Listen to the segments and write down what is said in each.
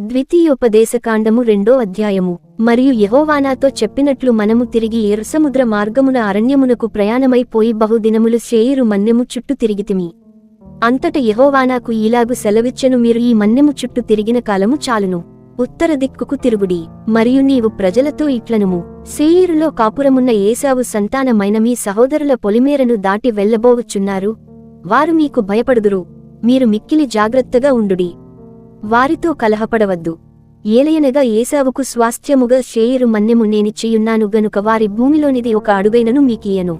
ద్వితీయోపదేశకాండము రెండో అధ్యాయము. మరియు యహోవానాతో చెప్పినట్లు మనము తిరిగి ఎర్సముద్ర మార్గమున అరణ్యమునకు ప్రయాణమైపోయి బహుదినములు శేయిరు మన్నెము చుట్టూ తిరిగితిమి. అంతట యహోవానాకు ఈలాగు సెలవిచ్చెను మీరు ఈ మన్నెము చుట్టూ తిరిగిన కాలము చాలును. ఉత్తర దిక్కుకు తిరుగుడి. మరియు నీవు ప్రజలతో ఇట్లనుము. సేయిరులో కాపురమున్న ఏసావు సంతానమైన మీ సహోదరుల పొలిమేరను దాటి వెళ్ళబోవచ్చున్నారు వారు మీకు భయపడుదురు. మీరు మిక్కిలి జాగ్రత్తగా ఉండుడి. వారితో కలహపడవద్దు. ఏలయనగా ఏసావుకు స్వాస్థ్యముగా షేయిరు మన్యము నేనిచ్చియున్నాను గనుక వారి భూమిలోనిది ఒక అడుగైనను మీకియను.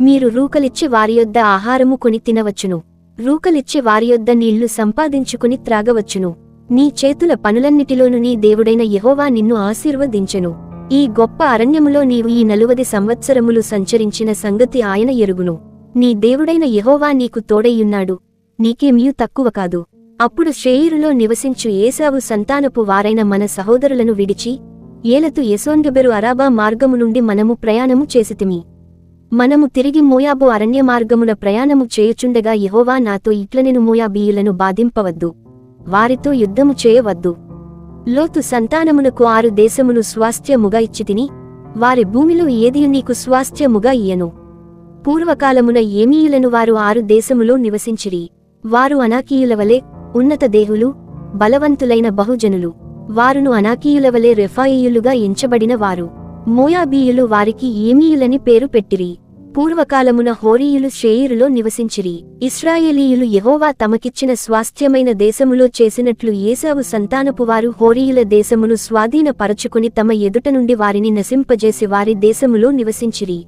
మీరు రూకలిచ్చి వారియొద్ద ఆహారము కొని తినవచ్చును. రూకలిచ్చి వారియొద్ద నీళ్ళు సంపాదించుకుని త్రాగవచ్చును. నీ చేతుల పనులన్నిటిలోను నీ దేవుడైన యహోవా నిన్ను ఆశీర్వదించెను. ఈ గొప్ప అరణ్యములో నీవు ఈ నలువది సంవత్సరములు సంచరించిన సంగతి ఆయన ఎరుగును. నీ దేవుడైన యహోవా నీకు తోడయ్యున్నాడు నీకేమీ తక్కువ కాదు. అప్పుడు షేయిరులో నివసించు ఏసావు సంతానపు వారైన మన సహోదరులను విడిచి ఏలతు ఎసోన్గబెరు అరాబా మార్గము నుండి మనము ప్రయాణము చేసితిమి. మనము తిరిగి మోయాబు అరణ్య మార్గమున ప్రయాణము చేయుచుండగా యహోవా నాతో ఇట్లనెను మోయాబీయులను బాధింపవద్దు. వారితో యుద్ధము చేయవద్దు. లోతు సంతానమునకు ఆరు దేశమును స్వాస్థ్యముగా ఇచ్చితిని వారి భూమిలో ఏది నీకు స్వాస్థ్యముగా ఇయ్యను. పూర్వకాలమున ఏమీయులను వారు ఆరు దేశములో నివసించిరి. వారు అనాకీయుల వలె ఉన్నత దేహులు బలవంతులైన బహుజనులు. వారును అనాకీయులవలే రెఫాయియులుగా ఎంచబడిన వారు. మోయాబీయులు వారికి ఏమీయులని పేరు పెట్టిరి. పూర్వకాలమున హోరీయులు షేయిరులో నివసించిరి. ఇస్రాయేలీయులు యహోవా తమకిచ్చిన స్వాస్థ్యమైన దేశములో చేసినట్లు ఏసావు సంతానపు వారు హోరీయుల దేశమును స్వాధీనపరచుకుని తమ ఎదుట నుండి వారిని నశింపజేసి వారి దేశములో నివసించిరి.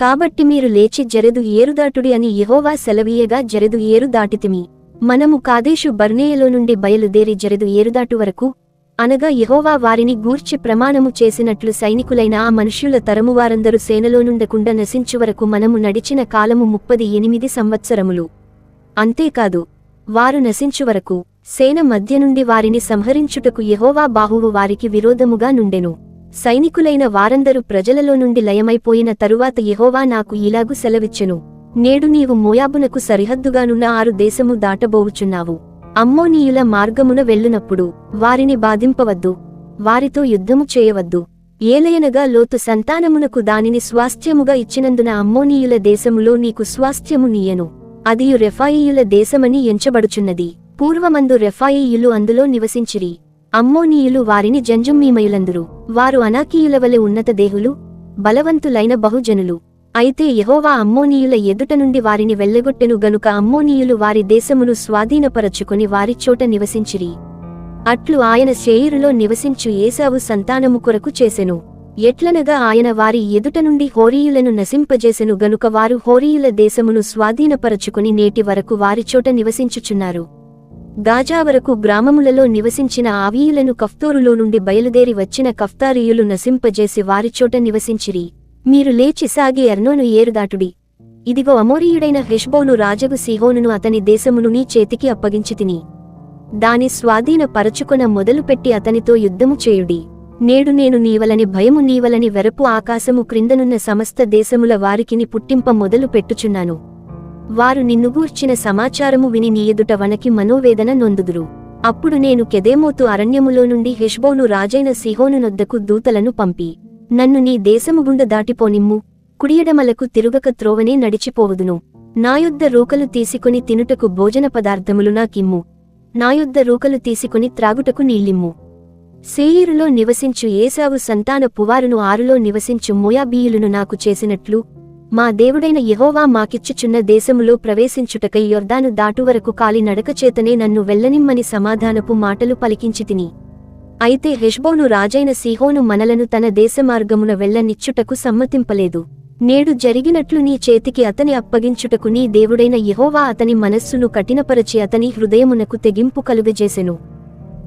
కాబట్టి మీరు లేచి జరెదు ఏరుదాటుడి అని యహోవా సెలవీయగా జరెదు ఏరు దాటితిమి మనము కాదేశు బర్నేయలో నుండి బయలుదేరి జరదు ఏరుదాటు వరకు అనగా యహోవా వారిని గూర్చి ప్రమాణము చేసినట్లు సైనికులైన ఆ మనుష్యుల తరము వారందరూ సేనలో నుండకుండా నశించు వరకు మనము నడిచిన కాలము ముప్పది ఎనిమిది సంవత్సరములు. అంతేకాదు వారు నశించు వరకు సేన మధ్య నుండి వారిని సంహరించుటకు యహోవా బాహువు వారికి విరోధముగా నుండెను. సైనికులైన వారందరూ ప్రజలలో నుండి లయమైపోయిన తరువాత యహోవా నాకు ఇలాగు సెలవిచ్చెను. నేడు నీవు మోయాబునకు సరిహద్దుగానున్న ఆరు దేశము దాటబోవుచున్నావు. అమ్మోనీయుల మార్గమున వెళ్ళునప్పుడు వారిని బాధింపవద్దు. వారితో యుద్ధము చేయవద్దు. ఏలయనగా లోతు సంతానమునకు దానిని స్వాస్థ్యముగా ఇచ్చినందున అమ్మోనీయుల దేశములో నీకు స్వాస్థ్యము నీయను. అదియు రెఫాయియుల దేశమని ఎంచబడుచున్నది. పూర్వమందు రెఫాయియులు అందులో నివసించిరి. అమ్మోనీయులు వారిని జంజుమ్మీమయులందురు. వారు అనాకీయుల వలె ఉన్నత దేహులు బలవంతులైన బహుజనులు. అయితే యహోవా అమ్మోనీయుల ఎదుట నుండి వారిని వెళ్ళగొట్టెను గనుక అమ్మోనీయులు వారి దేశమును స్వాధీనపరచుకుని వారి చోట నివసించిరి. అట్లు ఆయన శేయురులో నివసించు ఏసావు సంతానము కొరకు చేసెను. ఎట్లనగా ఆయన వారి ఎదుట నుండి హోరీయులను నశింపజేసెను గనుక వారు హోరీయుల దేశమును స్వాధీనపరచుకుని నేటి వరకు వారి చోట నివసించుచున్నారు. గాజా వరకు గ్రామములలో నివసించిన ఆవీయులను కఫ్తోరులో నుండి బయలుదేరి వచ్చిన కఫ్తారీయులు నశింపజేసి వారిచోట నివసించిరి. మీరు లేచి సాగి అర్నోను ఏరుదాటుడి. ఇదిగో అమోరీయుడైన హెష్బోను రాజగు సిహోనును అతని దేశమును నీ చేతికి అప్పగించితిని దాని స్వాధీన పరచుకొన మొదలుపెట్టి అతనితో యుద్ధము చేయుడి. నేడు నేను నీవలని భయము నీవలని వెరపు ఆకాశము క్రిందనున్న సమస్త దేశముల వారికిని పుట్టింప మొదలు పెట్టుచున్నాను. వారు నిన్నుగూర్చిన సమాచారము విని నీ ఎదుట వనకి మనోవేదన నొందుదురు. అప్పుడు నేను కెదేమోతు అరణ్యములో నుండి హెష్బోను రాజైన సిహోను నొద్దకు దూతలను పంపి. నన్ను నీ దేశముగుండ దాటిపోనిమ్ము కుడియడమలకు తిరుగక త్రోవనే నడిచిపోవుదును. నాయుద్ద రూకలు తీసుకుని తినుటకు భోజన పదార్థములు నాకిమ్ము. నాయుద్ద రూకలు తీసుకుని త్రాగుటకు నీళ్ళిమ్ము. సేయీరులో నివసించు ఏసావు సంతాన పువారును ఆరులో నివసించు మోయాబీయులను నాకు చేసినట్లు మా దేవుడైన యహోవా మాకిచ్చుచున్న దేశములో ప్రవేశించుటకై యొర్దాను దాటువరకు కాలి నడకచేతనే నన్ను వెళ్ళనిమ్మని సమాధానపు మాటలు పలికించితిని. అయితే హెష్బోను రాజైన సీహోను మనలను తన దేశమార్గమున వెళ్ళనిచ్చుటకు సమ్మతింపలేదు. నేడు జరిగినట్లు నీ చేతికి అతని అప్పగించుటకు నీ దేవుడైన యహోవా అతని మనస్సును కఠినపరచి అతని హృదయమునకు తెగింపు కలుగజేసెను.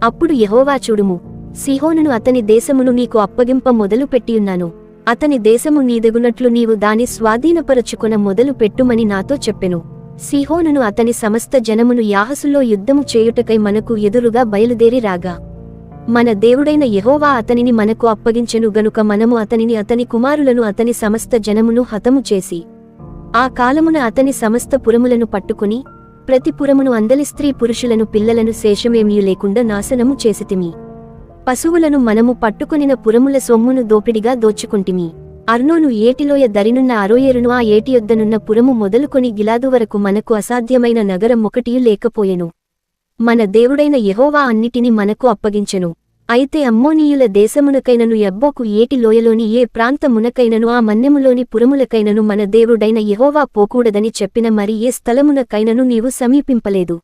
అప్పుడు యహోవా చూడుము సిహోనును అతని దేశమును నీకు అప్పగింప మొదలు పెట్టియున్నాను. అతని దేశము నీదగునట్లు నీవు దాని స్వాధీనపరచుకొన మొదలు పెట్టుమని నాతో చెప్పెను. సిహోనును అతని సమస్త జనమును యాహసులో యుద్ధము చేయుటకై మనకు ఎదురుగా బయలుదేరి రాగా మన దేవుడైన యహోవా అతనిని మనకు అప్పగించెను గనుక మనము అతనిని అతని కుమారులను అతని సమస్త జనమును హతము చేసి ఆ కాలమున అతని సమస్త పురములను పట్టుకుని ప్రతి పురమును అందలి స్త్రీ పురుషులను పిల్లలను శేషమేమీ లేకుండా నాశనము చేసితిమి. పశువులను మనము పట్టుకొనిన పురముల సొమ్మును దోపిడిగా దోచుకుంటిమి. అర్నోను ఏటిలోయ దరినున్న అరోయేరును ఆ ఏటి యొద్దనున్న పురము మొదలుకొని గిలాదు వరకు మనకు అసాధ్యమైన నగరం ఒకటి లేకపోయెను. మన దేవుడైన యహోవా అన్నిటిని మనకు అప్పగించెను. అయితే అమ్మోనీయుల దేశమునకైనను ఎబ్బోకు ఏటి లోయలోని ఏ ప్రాంతమునకైనను ఆ మన్యములోని పురములకైనను మన దేవుడైన యహోవా పోకూడదని చెప్పిన మరి ఏ స్థలమునకైనను నీవు సమీపింపలేదు.